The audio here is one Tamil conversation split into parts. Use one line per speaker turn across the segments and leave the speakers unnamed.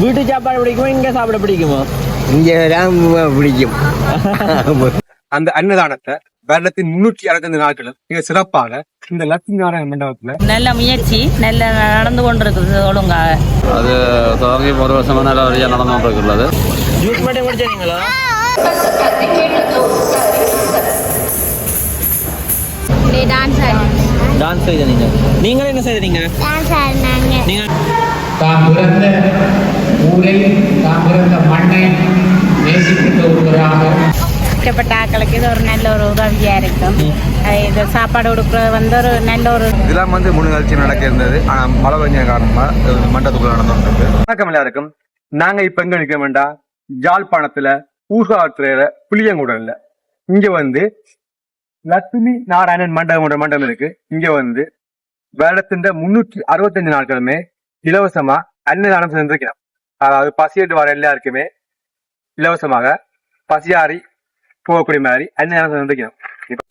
வீட்டு சாப்பாடு பிடிக்குமா இங்க சாப்பிட பிடிக்குமா?
இங்கே பிடிக்கும்.
அந்த அன்னதானத்தை வருடத்தின் முன்னூற்றி அறுபத்தைந்து நாட்களும் மிக சிறப்பாக இந்த லட்சுமி நாராயண மண்டபத்துல
நல்ல முயற்சி நல்ல நடந்து கொண்டிருக்குது ஒழுங்காக
அது தொடங்கி ஒரு வருஷமா நல்ல வழியாக நடந்து கொண்டிருக்கிறது.
ஜூஸ் மட்டும் குடிச்சீங்களா
டான்ஸ்
டான்ஸ் செய்த நீங்க? நீங்களும் என்ன செய்தீங்க நீங்க?
பிறந்த ஊரை தாம் பிறந்த மண்ணை நேசிக்கின்ற ஒருவராக.
கஷ்டப்பட்ட ஆக்களுக்கு இது ஒரு நல்ல ஒரு உதவியா இருக்கும். இது சாப்பாடு கொடுக்குறது வந்து ஒரு நல்ல ஒரு
இதெல்லாம் வந்து மூணு நிகழ்ச்சி நடக்க இருந்தது. ஆனா மழை பெஞ்ச காரணமா இது மண்டபத்துக்குள்ள நடந்துருக்கு வணக்கம் எல்லாருக்கும். நாங்க இப்ப எங்க நிக்க வேண்டாம் யாழ்ப்பாணத்துல ஊசாத்துறையில புளியங்குடல்ல. இங்க வந்து லட்சுமி நாராயணன் மண்டபம் மண்டபம் இருக்கு. இங்க வந்து வருடத்தின் முன்னூற்றி அறுபத்தஞ்சு நாட்களுமே இலவசமா அன்னதானம் செஞ்சிருக்கிறோம். அதாவது பசியிட்டு வர எல்லாருக்குமே இலவசமாக பசியாரி போகக்கூடிய மாதிரி அன்னதானம் இப்ப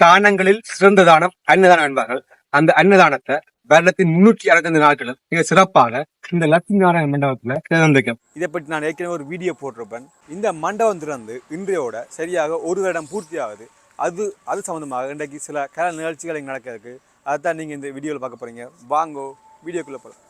தானங்களில் சிறந்த தானம் அன்னதானம் என்பார்கள். அந்த அன்னதானத்தை வருடத்தின் முன்னூற்றி அறுபத்தைந்து நாட்களும் மிக சிறப்பாக இந்த லட்சுமி நாராயண மண்டபத்துல திறந்திருக்கோம்
இதை பற்றி நான் ஏற்கனவே ஒரு வீடியோ போட்டிருப்பேன். இந்த மண்டபம் திறந்து இன்றையோட சரியாக ஒரு வருடம் பூர்த்தி ஆகுது. அது அது சம்மந்தமாக இன்றைக்கு சில கல நிகழ்ச்சிகள் இங்கே நடக்க இருக்கு அதைத்தான் நீங்கள் இந்த வீடியோவில் பார்க்க போறீங்க. வாங்கோ வீடியோக்குள்ளே போகலாம்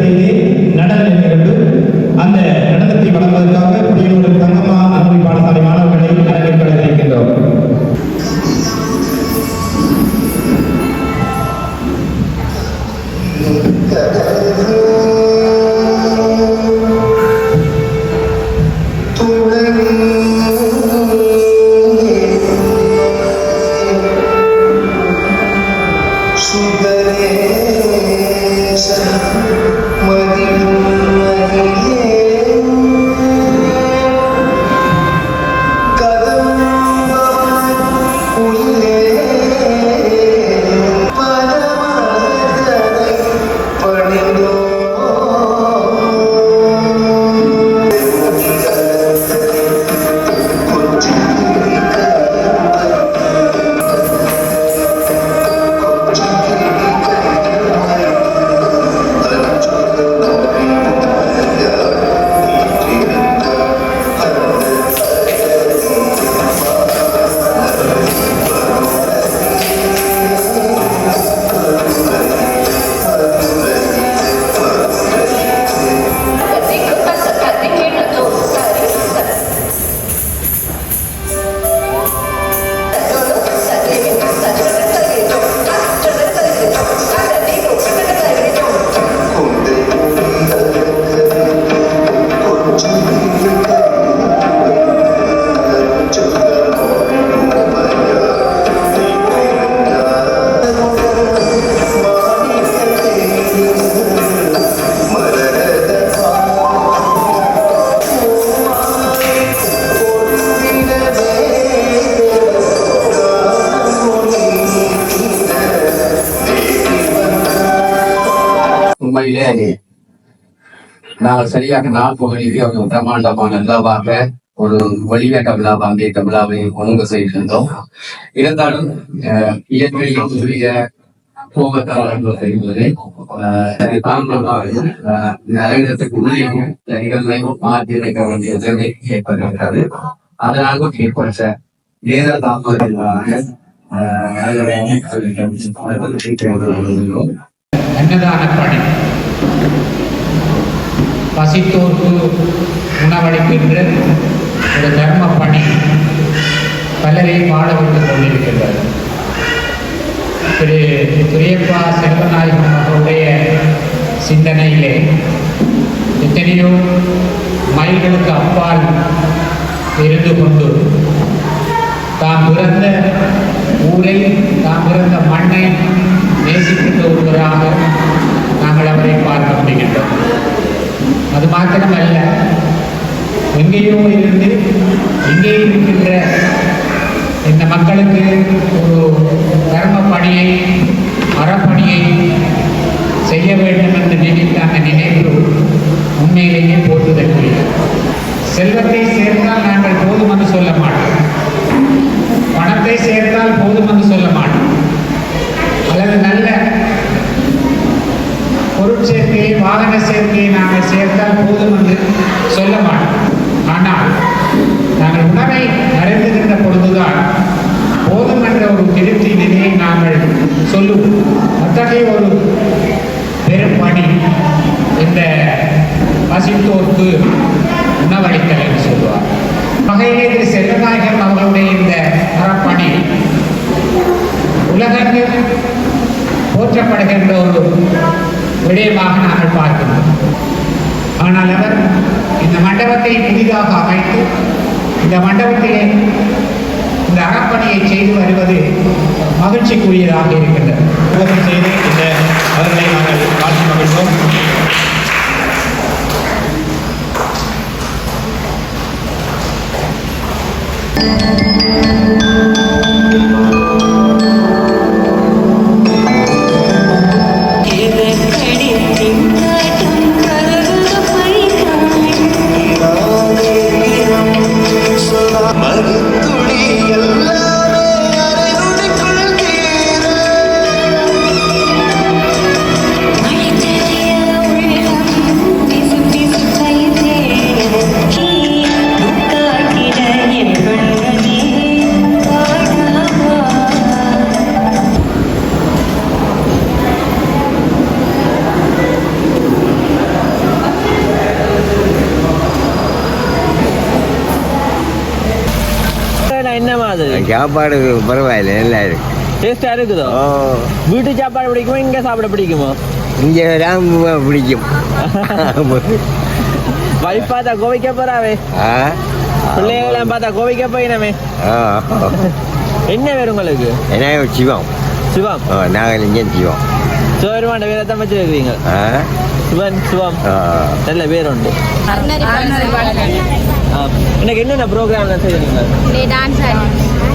செய்து நடன நிகழ்வு. அந்த நடனத்தை வழங்குவதற்காக புதியனூர் தங்கம்மா அனுமதி பாடசாலை மாணவர்களை வரவேற்பட இருக்கின்றோம்
உண்மையிலே நான் சரியாக நாள் அவங்க ஒரு பிரமாண்டமான விழாவாக ஒரு வழிவேட்ட விழா பங்கேற்ற விழாவை ஒழுங்கு செய்திருந்தோம். இருந்தாலும் அஹ், இயற்கையில் உரிய கோபத்தாளர்கள் செய்வது நகரத்துக்கு உள்ளே நிகழ்வை மாற்றியிருக்க வேண்டிய தேவை ஏற்படுகிறது அதனால ஏற்பட்ட நேர தாமதமாக அன்னதான பணி பசித்தோர்க்கு உணவளிக்கின்ற ஒரு தர்ம பணி பலரை பாடவிட்டுக் கொண்டிருக்கின்றது. திரு துரியப்பா செல்வநாயகம் அவருடைய சிந்தனையிலே எத்தனையோ மைல்களுக்கு அப்பால் இருந்து கொண்டு தாம் பிறந்த ஊரை தாம் பிறந்த மண்ணை நேசிக்கின்ற ஒருவராக நாங்கள் அவரை பார்க்க முடிகின்றோம் அது மாத்திரமல்ல எங்கேயோ இருந்து இங்கே இருக்கின்ற இந்த மக்களுக்கு ஒரு தர்ம பணியை அறப்பணியை செய்ய வேண்டும் என்று நினைத்த அந்த நினைப்பு உண்மையிலேயே போற்றுதற்குரியது செல்வத்தை சேர்த்தால் நாங்கள் போதும் என்று சொல்ல மாட்டோம். பணத்தை சேர்த்தால் போதும் என்று சொல்ல மாட்டோம் அல்லது நல்ல பொருட்சேர்க்கையை வாகன சேர்க்கையை நாங்கள் சேர்த்தால் போதும் என்று சொல்ல மாட்டோம் ஆனால் நாங்கள் உணவை அறிந்துகின்ற பொழுதுதான் போதும் என்ற ஒரு திருப்தி நிலையை நாங்கள் சொல்லுவோம் அத்தகைய ஒரு பெரும் பணி இந்த பசித்தோர்க்கு உணவளித்தல் என்று சொல்லுவார் வகையிலே திரு செல்வநாயகம் அவர்களுடைய இந்த அறப்பணி உலகங்கள் போற்றப்படுகின்ற ஒரு விடயமாக நாங்கள் பார்க்கிறோம். ஆனால் அவர் இந்த மண்டபத்தை புதிதாக அமைத்து இந்த மண்டபத்திலே இந்த அறப்பணியை செய்து வருவது மகிழ்ச்சிக்குரியதாக இருக்கின்றது.
செய்து இந்த அவர்களை நாங்கள்
காட்சி மகிழ்வோம்.
சாப்பாடு பரவாயில்ல நல்லா இருக்கு
டேஸ்டா இருக்குதோ? வீட்டு சாப்பாடு பிடிக்குமா இங்க சாப்பிட பிடிக்குமா?
இங்கே தான் பிடிக்கும்.
வைஃப் பார்த்தா கோவிக்க போறாவே.
ஆ.
பிள்ளைகளாம் பார்த்தா கோவிக்க போயினமே.
ஆ.
என்ன வேறு உங்களுக்கு?
என்ன சிவம்.
சிவம்?
நாங்கள் இங்கே சிவம்.
சிவபெருமாண்ட பேரை தான் வச்சிருக்கீங்க
ஆ.
சிவன் சிவம்.
ஆ.
நல்ல பேர் உண்டு. இன்னைக்கு என்னென்ன
டான்ஸ் ஆடி.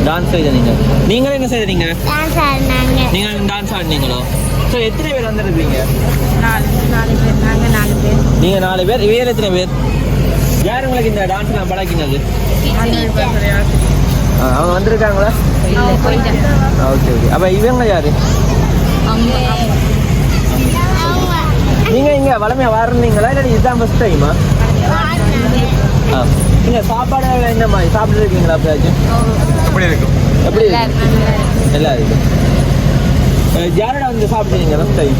டான்ஸ் செய்தீங்க. நீங்களும் என்ன செய்தீங்க?
டான்ஸ் ஆடினாங்க.
நீங்க டான்ஸ் ஆடினீங்களோ? ஸோ எத்தனை பேர் வந்திருப்பீங்க?
நாலு நாலு பேர். நாங்கள் நாலு பேர்.
நீங்க நாலு பேர் வேறு எத்தனை பேர்? யார் உங்களுக்கு இந்த டான்ஸ்லாம் பழக்கினது ஆ, அவங்க வந்திருக்காங்களா? ஓகே ஓகே அப்போ இவங்க யாரு? நீங்க இங்க வளமையா வரணுங்களா இல்லை இதுதான் ஃபர்ஸ்ட் டைமா ஆ. நீங்க சாப்பாடு என்ன மாதிரி சாப்பிட்டு இருக்கீங்களா அப்படியாச்சும்
எப்படி இருக்கும்
எப்படி இருக்கு? நல்லா இருக்கு. அஹ், யாரோட வந்து சாப்பிட்டீங்க டைம்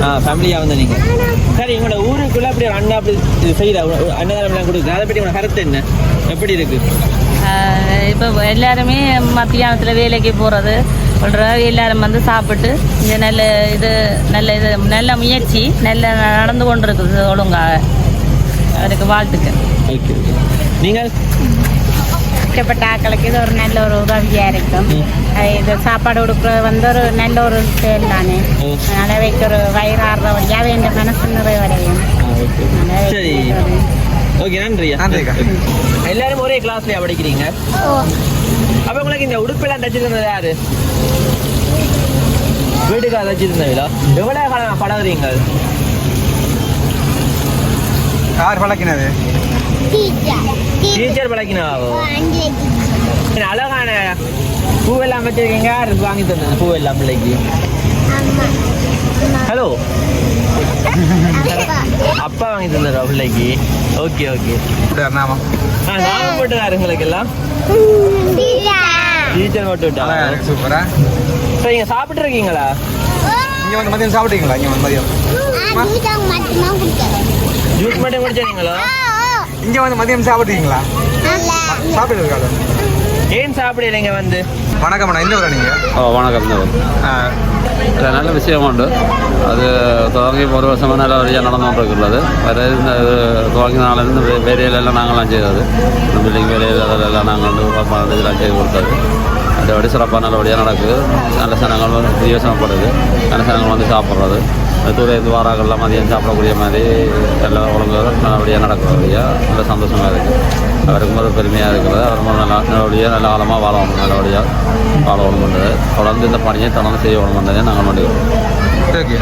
ஆ ஃபேமிலியாக வந்து நீங்கள் சரி எங்களோட ஊருக்குள்ள அப்படி ஒரு அண்ணா அப்படி இது செய்யற அன்னதானம்லாம் கொடுக்குது? அதை பற்றி உங்களோட கருத்து என்ன? எப்படி இருக்கு?
இப்போ எல்லாருமே மத்தியானத்தில் வேலைக்கு போகிறது எல்லாரும் வந்து சாப்பிட்டு இந்த நல்ல இது நல்ல இது நல்ல முயற்சி நல்ல நடந்து கொண்டு இருக்குது ஒழுங்காக அதுக்கு வாழ்த்துக்கள்.
நீங்கள்?
கஷ்டப்பட்ட ஆக்களுக்கு இது ஒரு நல்ல ஒரு உதவியாக இருக்கும் இது சாப்பாடு கொடுக்குறது வந்து ஒரு நல்ல ஒரு செயல் தானே. அதனால் வைக்க ஒரு வயிறாடுறவழியாக வேண்ட மனசு நிறைவடையும்
ஆ ஓகே நன்றியா
நன்றிக்கா.
எல்லாரும் ஒரே கிளாஸ்லயா படிக்கிறீங்க அப்ப உங்களுக்கு இந்த உடுப்பெல்லாம் தச்சு தந்தது யாரு வீட்டுக்கு அதை வச்சிருந்தீங்களா எவ்வளோ காலம் பழகுறீங்க
யார் பழக்கினது?
டீச்சர்
டீச்சர் பழக்கினாவோ அழகான பூவெல்லாம் வச்சிருக்கீங்க. யார் வாங்கி தந்தது? பூவெல்லாம் பிள்ளைக்கு.
அம்மா.
ஹலோ
அப்பா.
வாங்கி தந்தாரா பிள்ளைக்கு? ஓகே ஓகே
நாமம்
ஆ நாம போட்டுதாரு உங்களுக்கு எல்லாம்.
டீச்சர்
டீச்சர் மட்டும் விட்டா?
சூப்பரா
ஸோ நீங்கள் சாப்பிட்டு இருக்கீங்களா
இங்க வந்து மதியம் சாப்பிட்டீங்களா? இங்க வந்து மதியம்.
ஜூஸ் மட்டும் குடிச்சீங்களா
இங்க வந்து மதியம் சாப்பிட்டீங்களா சாப்பிட்டு இருக்காது
ஏன் சாப்பிடலைங்க வந்து?
வணக்கம் அண்ணா ஊரா நீங்க?
ஓ வணக்கம் இந்த நல்ல விஷயம் உண்டு. அது தொடங்கி ஒரு வருஷமாக நல்ல வழியாக நடந்துகிட்டு இருக்கிறது வேறு இந்த இது துவங்கின நாளிலிருந்து வே வேலையிலெல்லாம் நாங்களாம் செய்தது இந்த பில்டிங் வேலையில் அதெல்லாம் நாங்கள் வந்து இதெல்லாம் செய்து கொடுத்தது. அதோட சிறப்பாக நல்லபடியாக நடக்குது. நல்ல சனங்கள் வந்து பிரயோசனப்படுது நல்ல சனங்கள் வந்து சாப்பிட்றது. தூரத்து வாராக்கள்லாம் மதியம் சாப்பிடக்கூடிய மாதிரி எல்லா ஒழுங்காக நல்லபடியாக நடக்கிறபடியா நல்ல சந்தோஷமாக இருக்குது அவருக்கும் ஒரு பெருமையாக இருக்கிறது. அவர் நல்லா நல்லபடியாக நல்ல காலமாக வாழணும். நல்லபடியாக வாழணுன்றது தொடர்ந்து இந்த பணியை தொடர்ந்து செய்யணுன்றதை நாங்கள் வேண்டுகிறோம்
ஓகே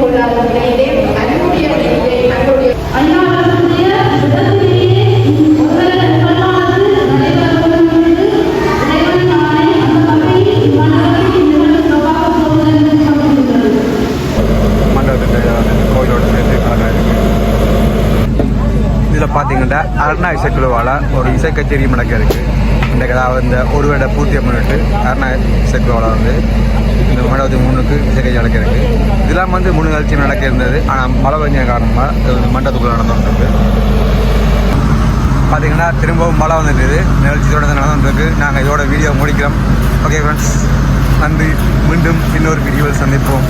கொள்ளாத நிலையிலே அன்புடைய நிலையிலே
இசைக்குழுவால் ஒரு இசை கச்சேரி நடக்க இருக்குது இந்த அதாவது இந்த ஒரு வேட பூர்த்தியை முன்னிட்டு அருணா இசைக்குழுவால் வந்து இந்த மண்டபத்து மூணுக்கு இசை கச்சேரி நடக்க இதெல்லாம் வந்து மூணு நிகழ்ச்சி நடக்க இருந்தது. ஆனால் மழை பெஞ்ச காரணமாக மண்டபத்துக்குள்ளே வந்து மண்டபத்துக்குள்ள பார்த்தீங்கன்னா திரும்பவும் மழை வந்துட்டு நிகழ்ச்சி தொடர்ந்து நடந்துட்டு நாங்கள் இதோட வீடியோ முடிக்கிறோம். ஓகே ஃப்ரெண்ட்ஸ் நன்றி. மீண்டும் இன்னொரு வீடியோவில் சந்திப்போம்.